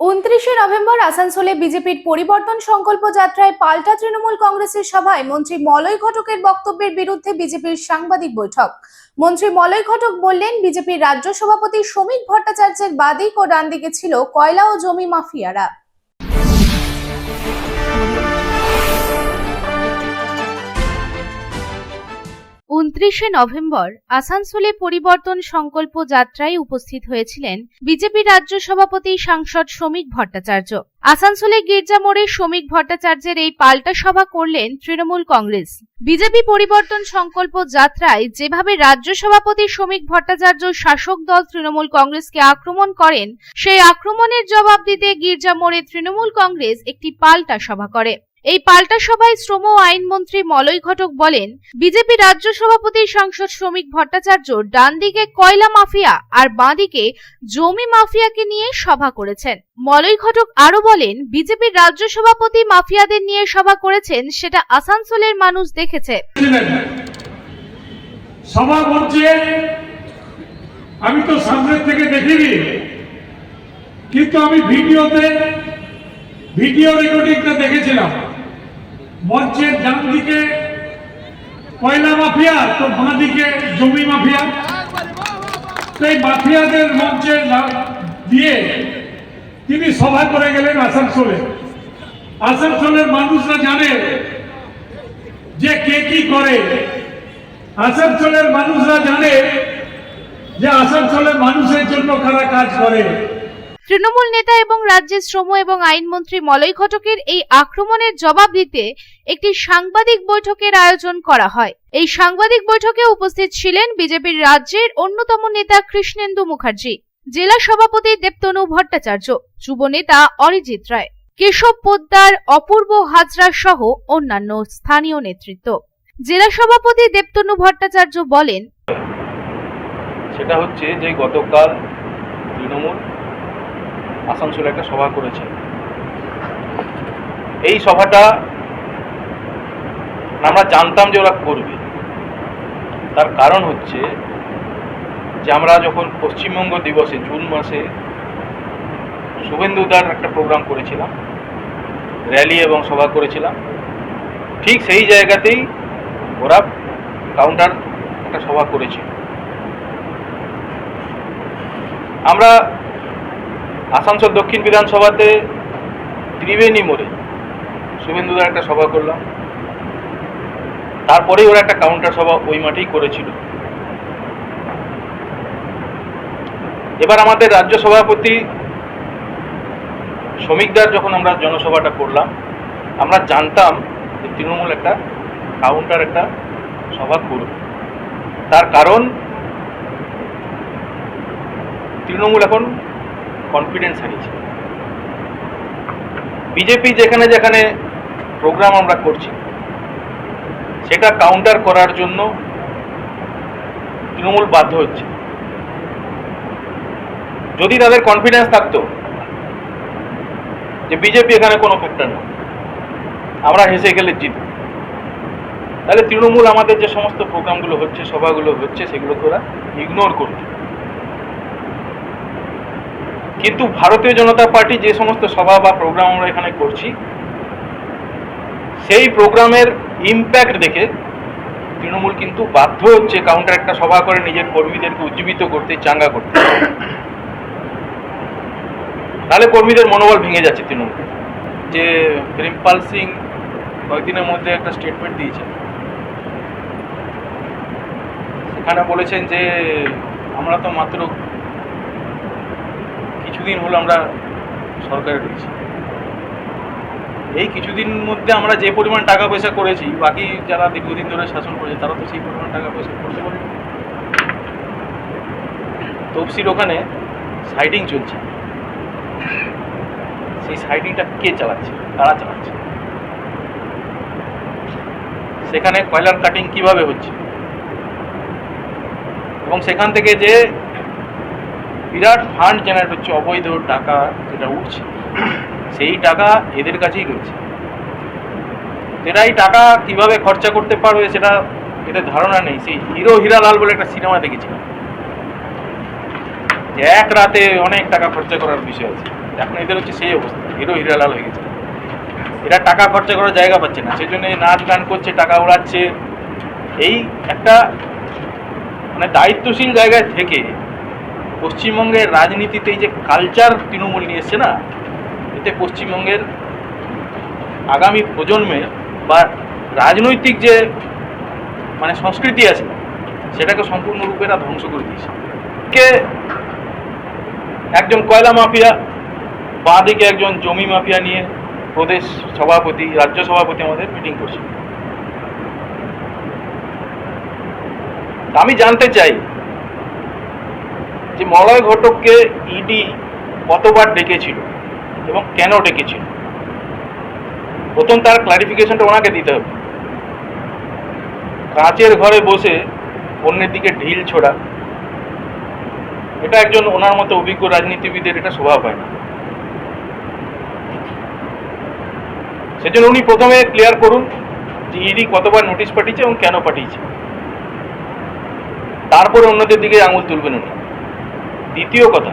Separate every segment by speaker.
Speaker 1: উনত্রিশে নভেম্বর আসানসোলে বিজেপির পরিবর্তন সংকল্প যাত্রায় পাল্টা তৃণমূল কংগ্রেসের সভায় মন্ত্রী মলয় ঘটকের বক্তব্যের বিরুদ্ধে বিজেপির সাংবাদিক বৈঠক। মন্ত্রী মলয় ঘটক বললেন, বিজেপির রাজ্য সভাপতি শ্রমিক ভট্টাচার্যের বাদিক ও ডান দিকে ছিল কয়লা ও জমি মাফিয়ারা। উনত্রিশে নভেম্বর আসানসোলে পরিবর্তন সংকল্প যাত্রায় উপস্থিত হয়েছিলেন বিজেপি রাজ্য সভাপতি সাংসদ শ্রমিক ভট্টাচার্য। আসানসোলে গির্জা মোড়ে শ্রমিক ভট্টাচার্যের এই পাল্টা সভা করলেন তৃণমূল কংগ্রেস। বিজেপি পরিবর্তন সংকল্প যাত্রায় যেভাবে রাজ্য সভাপতি শ্রমিক ভট্টাচার্য শাসক দল তৃণমূল কংগ্রেসকে আক্রমণ করেন, সেই আক্রমণের জবাব দিতে গির্জা মোড়ে তৃণমূল কংগ্রেস একটি পাল্টা সভা করে। এই পাল্টা সভায় শ্রম ও আইনমন্ত্রী মলয় ঘটক বলেন, বিজেপি রাজ্য সভাপতি সাংসদ শ্রমিক ভট্টাচার্য ডান দিকে কয়লা মাফিয়া আর বাঁদিকে জমি মাফিয়াকে নিয়ে সভা করেছেন। মলয় ঘটক আরও বলেন, বিজেপির রাজ্য সভাপতি মাফিয়াদের নিয়ে সভা করেছেন সেটা আসানসোলের মানুষ দেখেছে।
Speaker 2: আমি তো সামনের থেকে দেখিনি, কিন্তু আমি ভিডিওতে, ভিডিও রেকর্ডিংটা দেখেছিলাম। মঞ্চের ডান দিকে কয়লা মাফিয়া, তো বাঁ দিকে জমি মাফিয়া। সেই মাফিয়াদের মঞ্চে দিয়ে তিনি সভা করে গেলেন আসানসোলে। আসানসোলের মানুষরা জানে যে কে কি করে। আসানসোলের মানুষরা জানে যে আসানসোলের মানুষের জন্য কারা কাজ করে।
Speaker 1: তৃণমূল নেতা এবং রাজ্যের শ্রম এবং আইনমন্ত্রী মলয় ঘটকের এই আক্রমণের জবাব দিতে একটি সাংবাদিক বৈঠকের আয়োজন করা হয়। এই সাংবাদিক বৈঠকে উপস্থিত ছিলেন বিজেপির রাজ্যের অন্যতম নেতা কৃষ্ণেন্দু মুখার্জি, জেলা সভাপতি দেবতনু ভট্টাচার্য, যুব নেতা অরিজিৎ রায়, কেশব পোদ্দার, অপূর্ব হাজরা সহ অন্যান্য স্থানীয় নেতৃত্ব। জেলা সভাপতি দেবতনু ভট্টাচার্য বলেন,
Speaker 3: সেটা হচ্ছে যে গতকাল তৃণমূল আসানসোলে একটা সভা করেছে এই সভাটা আমরা জানতাম যে ওরা করবে। তার কারণ হচ্ছে যে আমরা যখন পশ্চিমবঙ্গ দিবসে জুন মাসে শুভেন্দুদার একটা প্রোগ্রাম করেছিলাম র্যালি এবং সভা করেছিলাম, ঠিক সেই জায়গাতেই ওরা কাউন্টার একটা সভা করেছিল আমরা আসানসোল দক্ষিণ বিধানসভাতে ত্রিবেণী মোড়ে। শুভেন্দুদার একটা সভা করলাম। তারপরেই ওরা একটা কাউন্টার সভা ওই মাঠেই করেছিল। এবার আমাদের রাজ্য সভাপতি শ্রমিকদার যখন আমরা জনসভাটা করলাম, আমরা জানতাম যে তৃণমূল একটা কাউন্টার একটা সভা করবে। তার কারণ, তৃণমূল এখন কনফিডেন্স হারিয়েছে। বিজেপি যেখানে যেখানে প্রোগ্রাম আমরা করছি, সেটা কাউন্টার করার জন্য তৃণমূল বাধ্য হচ্ছে। যদি তাদের কনফিডেন্স থাকতো যে বিজেপি এখানে কোনো ফ্যাক্টর না, আমরা হেসে গেলে জিতব। তাহলে তৃণমূল আমাদের যে সমস্ত প্রোগ্রামগুলো হচ্ছে, সভাগুলো হচ্ছে, সেগুলোকে ওরা ইগনোর করতো কিন্তু ভারতীয় জনতা পার্টি যে সমস্ত সভা বা প্রোগ্রাম আমরা এখানে করছি, সেই প্রোগ্রামের ইম্প্যাক্ট দেখে তৃণমূল কিন্তু বাধ্য হচ্ছে কাউন্টার একটা সভা করে নিজের কর্মীদেরকে উজ্জীবিত করতে, চাঙ্গা করতে। তাহলে কর্মীদের মনোবল ভেঙে যাচ্ছে তৃণমূল। যে প্রেমপাল সিং কয়েকদিনের মধ্যে একটা স্টেটমেন্ট দিয়েছেন সেখানে বলেছেন যে, আমরা তো মাত্র কিছুদিন হলো আমরা সরকারে রয়েছি এই কিছুদিন মধ্যে আমরা যে পরিমাণ টাকা পয়সা করেছি, বাকি যারা দীর্ঘদিন ধরে শাসন করেছে, তারা তো সেই পরিমাণ টাকা পয়সা করতে পারে। তফসির ওখানে সাইডিং চলছে। সেই সাইডিংটা কে চালাচ্ছে? কারা চালাচ্ছে? সেখানে কয়লার কাটিং কীভাবে হচ্ছে? এবং সেখান থেকে যে বিরাট ফান্ড জেনারেট হচ্ছে, অবৈধ টাকা যেটা উঠছে, সেই টাকা এদের কাছেই রয়েছে। এরা এই টাকা কীভাবে খরচা করতে পারবে সেটা এদের ধারণা নেই। সেই হিরো হীরালাল বলে একটা সিনেমা দেখেছিলাম। যে এক রাতে অনেক টাকা খরচা করার বিষয় আছে। এখন এদের হচ্ছে সেই অবস্থা, হিরো হিরালাল হয়ে গেছে। এরা টাকা খরচা করার জায়গা পাচ্ছে না, সেজন্য এই নাচ গান করছে, টাকা উড়াচ্ছে। এই একটা মানে দায়িত্বশীল জায়গায় থেকে পশ্চিমবঙ্গের রাজনীতিতে এই যে কালচার তৃণমূল নিয়ে এসছে না, এতে পশ্চিমবঙ্গের আগামী প্রজন্মে বা রাজনৈতিক যে মানে সংস্কৃতি আছে, সেটাকে সম্পূর্ণরূপে এরা ধ্বংস করে দিয়েছে। কে একজন কয়লা মাফিয়া বাঁ দিকে একজন জমি মাফিয়া নিয়ে প্রদেশ সভাপতি, রাজ্য সভাপতি আমাদের মিটিং করছে। আমি জানতে চাই যে মলয় ঘটককে ইডি কতবার ডেকেছিল এবং কেন ডেকেছিল? প্রথম তার ক্লারিফিকেশনটা ওনাকে দিতে হবে। কাঁচের ঘরে বসে অন্যের দিকে ঢিল ছোড়া, এটা একজন ওনার মতো অভিজ্ঞ রাজনীতিবিদের এটা স্বভাব হয় না। সেজন্য উনি প্রথমে ক্লিয়ার করুন যে ইডি কতবার নোটিশ পাঠিয়েছে এবং কেন পাঠিয়েছে। তারপরে অন্যদের দিকে আঙুল তুলবেন উনি। দ্বিতীয় কথা,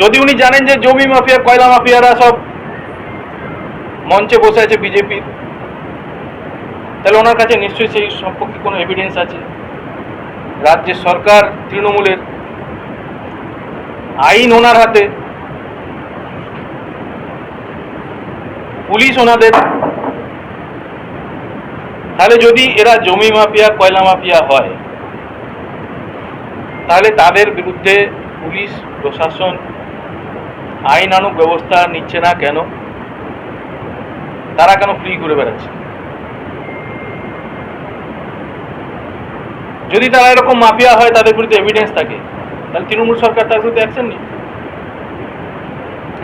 Speaker 3: যদি উনি জানেন যে জমি মাফিয়া, কয়লা মাফিয়ারা সব মঞ্চে বসে আছে বিজেপির তাহলে ওনার কাছে নিশ্চয়ই সেই সম্পর্কে কোনো এভিডেন্স আছে? রাজ্যের সরকার তৃণমূলের আইন ওনার হাতে, পুলিশ ওনাদের, তাহলে যদি এরা জমি মাফিয়া, কয়লা মাফিয়া হয় তাহলে তাদের বিরুদ্ধে পুলিশ, প্রশাসন আইনানুগ ব্যবস্থা নিচ্ছে না কেন? তারা কেন ফ্রি করে বেড়াচ্ছে? যদি তারা এরকম মাফিয়া হয়, তাদের বিরুদ্ধে এভিডেন্স থাকে, তাহলে তৃণমূল সরকার তার বিরুদ্ধে অ্যাকশন নিই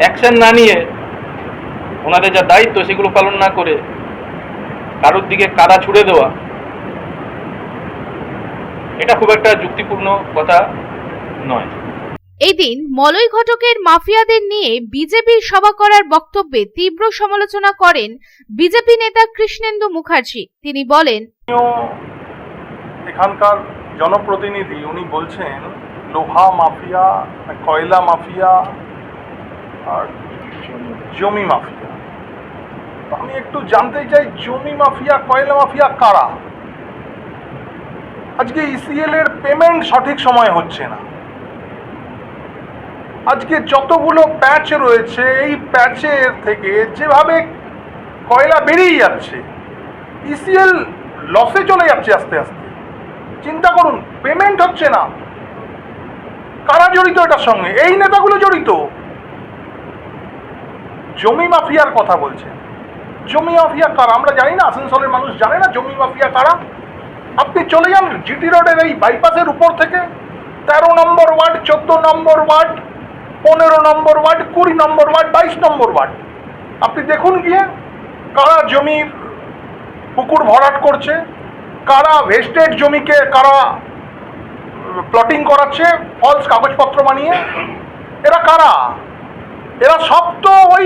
Speaker 3: অ্যাকশন না নিয়ে ওনাদের যা দায়িত্ব, সেগুলো পালন না করে কারোর দিকে কাদা ছুড়ে দেওয়া এটা খুব একটা যুক্তিপূর্ণ কথা নয়।
Speaker 1: এই দিন মলয় ঘটকের মাফিয়াদের নিয়ে বিজেপির সভা করার বক্তব্যে তীব্র সমালোচনা করেন বিজেপি নেতা কৃষ্ণেন্দু মুখার্জি। তিনি বলেন
Speaker 4: এখানকার জনপ্রতিনিধি উনি বলছেন লোহা মাফিয়া কয়লা মাফিয়া আর জমি মাফিয়া। আমি একটু জানতে চাই জমি মাফিয়া কয়লা মাফিয়া কারা? আজকে ইসিএল এর পেমেন্ট সঠিক সময় হচ্ছে না। আজকে যতগুলো প্যাচ রয়েছে, এই প্যাচের থেকে যেভাবে কয়লা বেরিয়ে যাচ্ছে ইসিএল লসে চলে যাচ্ছে আস্তে আস্তে। চিন্তা করুন পেমেন্ট হচ্ছে না। কারা জড়িত এটার সঙ্গে? এই নেতাগুলো জড়িত। জমি মাফিয়ার কথা বলছে জমি মাফিয়া কারা? আমরা জানি না, আসানসোলের মানুষ জানে না জমি মাফিয়া কারা। আপনি চলে যান জিটি রোডের এই বাইপাসের উপর থেকে। তেরো নম্বর ওয়ার্ড, চোদ্দ নম্বর ওয়ার্ড, পনেরো নম্বর ওয়ার্ড, কুড়ি নম্বর ওয়ার্ড, বাইশ নম্বর ওয়ার্ড। আপনি দেখুন গিয়ে কারা জমির পুকুর ভরাট করছে, কারা ভেস্টেড জমিকে কারা প্লটিং করাচ্ছে ফলস কাগজপত্র বানিয়ে। এরা কারা? এরা সব তো ওই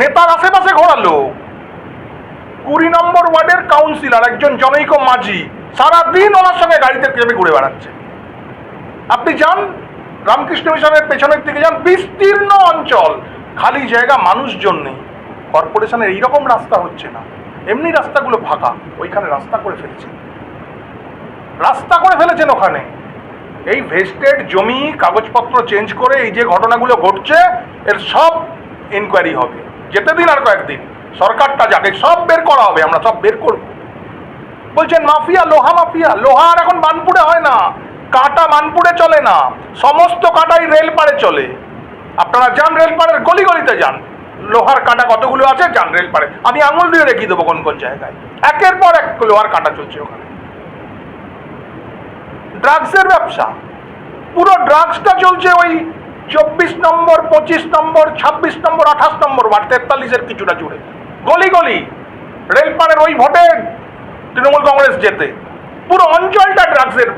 Speaker 4: নেতার আশেপাশে ঘোরা লোক। কুড়ি নম্বর ওয়ার্ডের কাউন্সিলর একজন জনৈক মাঝি, সারাদিন ওনার সঙ্গে গাড়িতে চেপে ঘুরে বেড়াচ্ছে। আপনি যান, রামকৃষ্ণ মিশনের পেছনের দিকে যান, বিস্তীর্ণ অঞ্চল, খালি জায়গা, মানুষজন নেই। কর্পোরেশনের এইরকম রাস্তা হচ্ছে না। এমনি রাস্তাগুলো ফাঁকা, ওইখানে রাস্তা করে ফেলেছেন। রাস্তা করে ফেলেছেন ওখানে। এই ভেস্টেড জমি, কাগজপত্র চেঞ্জ করে এই যে ঘটনাগুলো ঘটছে, এর সব ইনকোয়ারি হবে। যেতে দিন আর কয়েকদিন। সরকারটা যাকে সব বের করা হবে, আমরা সব বের করব। বলছেন, মাফিয়া, লোহা মাফিয়া, লোহা আর এখন বানপুরে হয় না, কাটা বানপুরে চলে না, সমস্ত কাটাই রেল পাড়ে চলে। আপনারা যান রেল পাড়ের গলি গলিতে যান, লোহার কাটা কতগুলো আছে, যান রেল পাড়ে। আমি আঙুল দিয়ে রেখে দেবো কোন কোন জায়গায়। একের পর এক লোহার কাটা চলছে ওখানে। ড্রাগসের ব্যবসা। পুরো ড্রাগসটা চলছে ওই চব্বিশ নম্বর, পঁচিশ নম্বর, ছাব্বিশ নম্বর, আঠাশ নম্বর ওয়ার্ড, তেতাল্লিশের কিছুটা জুড়ে। গলি গলি, রেলপাড়ের ওই ভোটে তৃণমূল কংগ্রেস যেতে পুরো অঞ্চলটা ড্রাগসের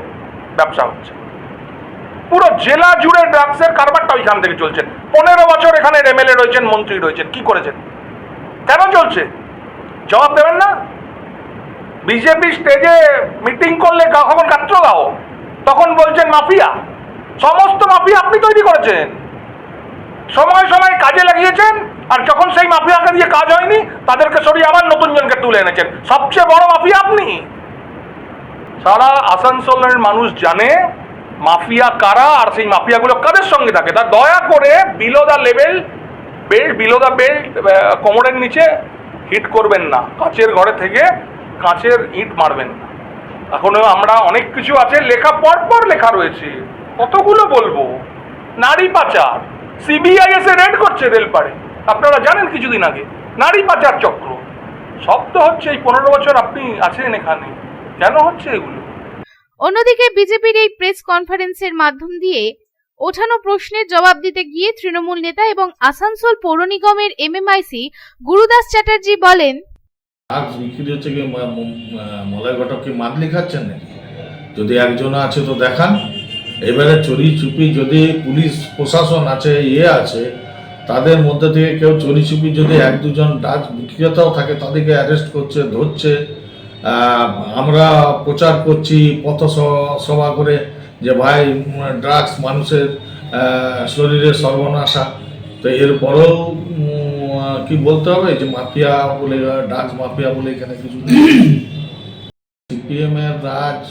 Speaker 4: ব্যবসা হচ্ছে। পুরো জেলা জুড়ে ড্রাগসের কারবারটা ওইখান থেকে চলছে। পনেরো বছর এখানে এমএলএ রয়েছেন, মন্ত্রী রয়েছেন, কি করেছেন? কেন চলছে? জবাব দেবেন না? বিজেপি স্টেজে মিটিং করলে কখন গাত্র গাও? তখন বলছেন মাফিয়া। সমস্ত মাফিয়া আপনি তৈরি করেছেন। সময় সময় কাজে লাগিয়েছেন। আর যখন সেই মাফিয়াকে দিয়ে কাজ হয়নি, তাদেরকে সরিয়ে আবার নতুন জনকে তুলে এনেছেন। সবচেয়ে বড় মাফিয়া আপনি? সারা আসানসোলের মানুষ জানে মাফিয়া কারা আর সেই মাফিয়াগুলো কাদের সঙ্গে থাকে। তা দয়া করে below the level belt below the belt কোমরের নিচে হিট করবেন না। কাঁচের ঘরে থেকে কাঁচের ইট মারবেন না। এখনও আমরা অনেক কিছু আছে, লেখা পর পর লেখা রয়েছে। কতগুলো বলব? নারী পাচার। সিবিআই এসে রেড করছে রেলপাড়ে। আপনারা জানেন কিছুদিন আগে নারী পাচার চক্র। সব তো হচ্ছে এই পনেরো বছর আপনি আছেন এখানে। কেন হচ্ছে এগুলো?
Speaker 1: অন্যদিকে বিজেপির এই প্রেস কনফারেন্সের মাধ্যম দিয়ে ওঠানো প্রশ্নের জবাব দিতে গিয়ে তৃণমূল নেতা এবং আসানসোল পৌর নিগমের এমএমআইসি গুরুদাস চ্যাটার্জি বলেন
Speaker 5: আজ বিক্রি হচ্ছে কি মলয় ঘটক কি মাদলি খাচ্ছেন নাকি? যদি একজন আছে তো দেখান। এবারে চুরি চুপি যদি পুলিশ প্রশাসন আছে ইয়ে আছে তাদের মধ্যে থেকে কেউ চুরি চুপি যদি এক দুজন ডাচ বিক্রেতাও থাকে, তাদেরকে অ্যারেস্ট করছে, ধরছে আমরা প্রচার করছি পথ সভা করে যে ভাই ড্রাগস মানুষের শরীরে সর্বনাশা। তো এরপরেও কি বলতে হবে? যে মাফিয়া বলে ড্রাগস মাফিয়া বলে এখানে কিছু সিপিএম এর রাজ,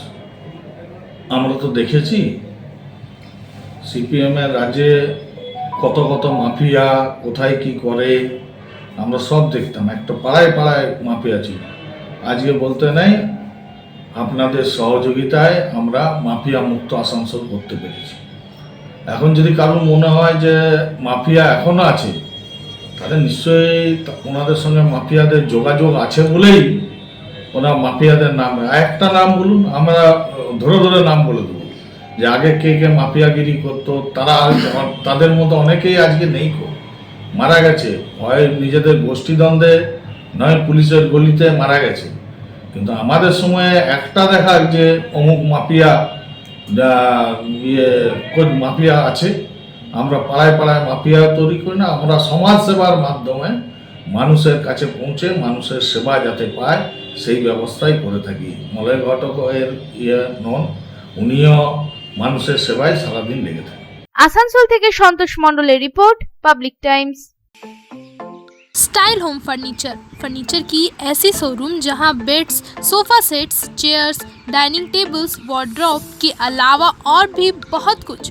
Speaker 5: আমরা তো দেখেছি। সিপিএম এর রাজ্যে কত কত মাফিয়া, কোথায় কি করে, আমরা সব দেখতাম। একটা পাড়ায় পাড়ায় মাফিয়া ছিল। আজকে বলতে নেই, আপনাদের সহযোগিতায় আমরা মাফিয়া মুক্ত আসানসোল করতে পেরেছি। এখন যদি কারোর মনে হয় যে মাফিয়া এখনও আছে, তাহলে নিশ্চয়ই ওনাদের সঙ্গে মাফিয়াদের যোগাযোগ আছে বলেই ওনার মাফিয়াদের নাম একটা নাম বলুন, আমরা ধরে ধরে নাম বলে দেবো। যে আগে কে কে মাফিয়াগিরি করতো, তারা তাদের মতো অনেকেই আজকে নেই কো মারা গেছে। হয় নিজেদের গোষ্ঠীদ্বন্দ্বে নয়, পুলিশের গলিতে মারা গেছে। কিন্তু আমাদের সময়ে একটা দেখা যে অমুক মাফিয়া ইয়ে মাফিয়া আছে, আমরা পাড়ায় পাড়ায় মাফিয়া তৈরি করি না, আমরা সমাজ সেবার মাধ্যমে মানুষের কাছে পৌঁছে, মানুষের সেবা যাতে পায়, সেই ব্যবস্থাই করে থাকি। মলয় ঘটক এর ইয়ে নন, উনিও মানুষের সেবায় সারাদিন লেগে থাকেন
Speaker 1: আসানসোল থেকে সন্তোষ মণ্ডলের report Public Times
Speaker 6: style home furniture furniture की ऐसी शोरूम जहां beds sofa sets chairs dining tables wardrobe के अलावा और भी बहुत कुछ